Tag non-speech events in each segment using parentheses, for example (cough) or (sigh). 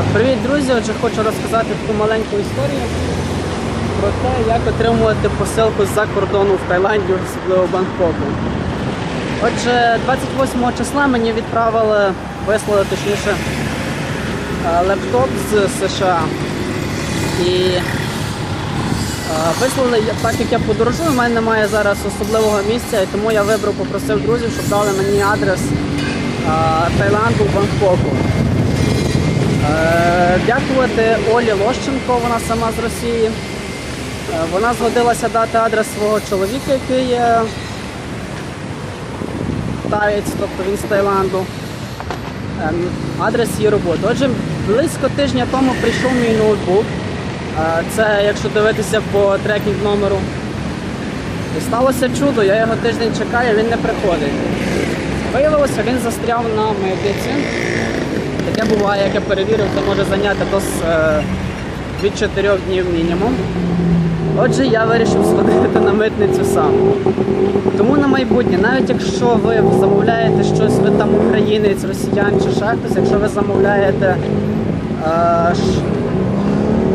Привіт, друзі! Отже, хочу розказати таку маленьку історію про те, як отримувати посилку з-за кордону в Таїланді, особливо Бангкоку. Отже, 28 числа мені відправили, вислали точніше е, лептоп з США. І е, вислали, так як я подорожую, в мене немає зараз особливого місця, і тому я вибрав, попросив друзів, щоб дали мені адрес е, Таїланду в Бангкоку. Дякувати Олі Лощенко, вона сама з Росії. Е, Вона згодилася дати адрес свого чоловіка, який таєць, тобто він з Таїланду. Ем, Адрес її роботи. Отже, близько тижня тому прийшов мій ноутбук. Е, Це якщо дивитися по трекінг номеру. І сталося чудо, я його тиждень чекаю, він не приходить. Виявилося, він застряв на митниці. Таке буває, як я перевірив, це може зайняти до с- е, від 4 днів мінімум. Отже, я вирішив сходити на митницю сам. Тому на майбутнє, навіть якщо ви замовляєте щось, ви там українець, росіян чи ще хтось, якщо ви замовляєте е, ш-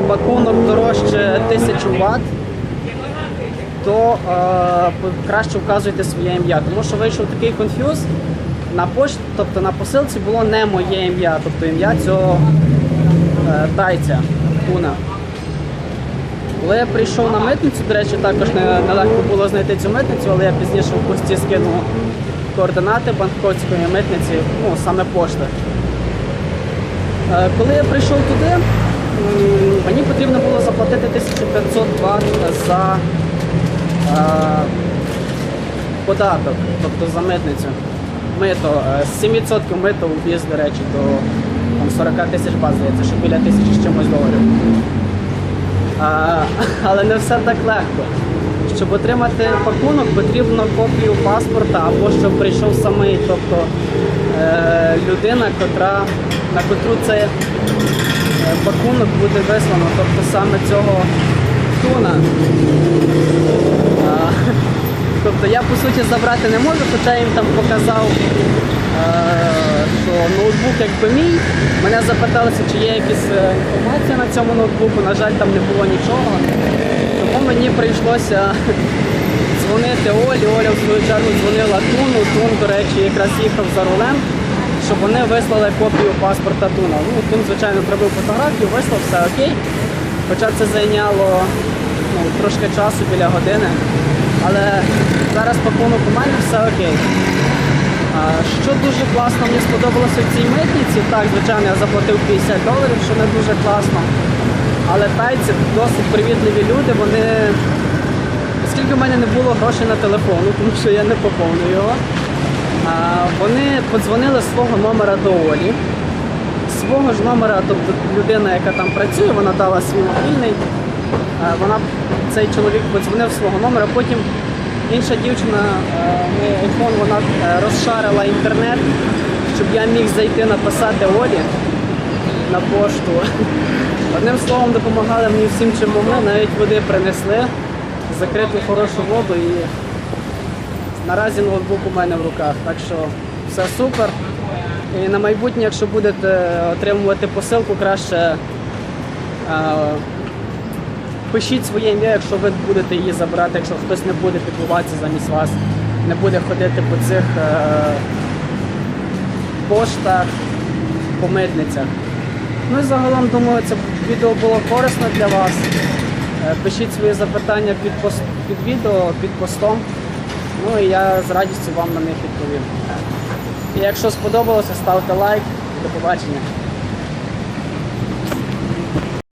пакунок дорожче 1000 Вт, то е, краще вказуйте своє ім'я. Тому що вийшов такий конфюз. На пошті, тобто на посилці було не моє ім'я, тобто ім'я цього е, тайця Туна. Коли я прийшов на митницю, до речі, також не- нелегко було знайти цю митницю, але я пізніше в пості скинув координати банківської митниці, ну саме пошти. Е, Коли я прийшов туди, мені потрібно було заплатити 1500 Вт за е, податок, тобто за митницю. Мито, е, 7% мито ввіз, до речі, до там, 40 тисяч баз, здається, що біля тисячі з чимось доларів. А, але не все так легко. Щоб отримати пакунок, потрібно копію паспорта або щоб прийшов самий, тобто е, людина, котра, на котру цей е, пакунок буде вислано, тобто саме цього туна. Тобто я по суті забрати не можу, хоча я їм там показав, е, що ноутбук якби мій. Мене запиталися, чи є якась е, інформація на цьому ноутбуку. На жаль, там не було нічого. Тому мені прийшлося (laughs) дзвонити Олі. Оля в свою чергу дзвонила Туну. Тун, до речі, якраз їхав за рулем, щоб вони вислали копію паспорта Туна. Ну, Тун, звичайно, зробив фотографію, вислав, все окей. Хоча це зайняло ну, трошки часу біля години. Але зараз пакунок у мене все окей. А, Що дуже класно мені сподобалося в цій митниці, так, звичайно, я заплатив 50 доларів, що не дуже класно. Але тайці досить привітливі люди, вони. Оскільки в мене не було грошей на телефон, тому що я не поповнив його, а, вони подзвонили з свого номера до Олі. Свого ж номера, тобто людина, яка там працює, вона дала свій мобільний. Е, Вона, цей чоловік подзвонив свого номера, потім інша дівчина, е, не iPhone, вона е, розшарила інтернет, щоб я міг зайти написати Олі на пошту. (laughs) Одним словом, допомагали мені всім, чим могли, навіть води принесли, закрити хорошу воду і наразі ноутбук у мене в руках. Так що все супер. І на майбутнє, якщо будете отримувати посилку, краще пишіть своє ім'я, якщо ви будете її забирати, якщо хтось не буде піклуватися замість вас, не буде ходити по цих е, поштах, по митницях. Ну і загалом думаю, це відео було корисно для вас. Е, Пишіть свої запитання під, пост, під відео, під постом. Ну і я з радістю вам на них відповім. І якщо сподобалося, ставте лайк. До побачення.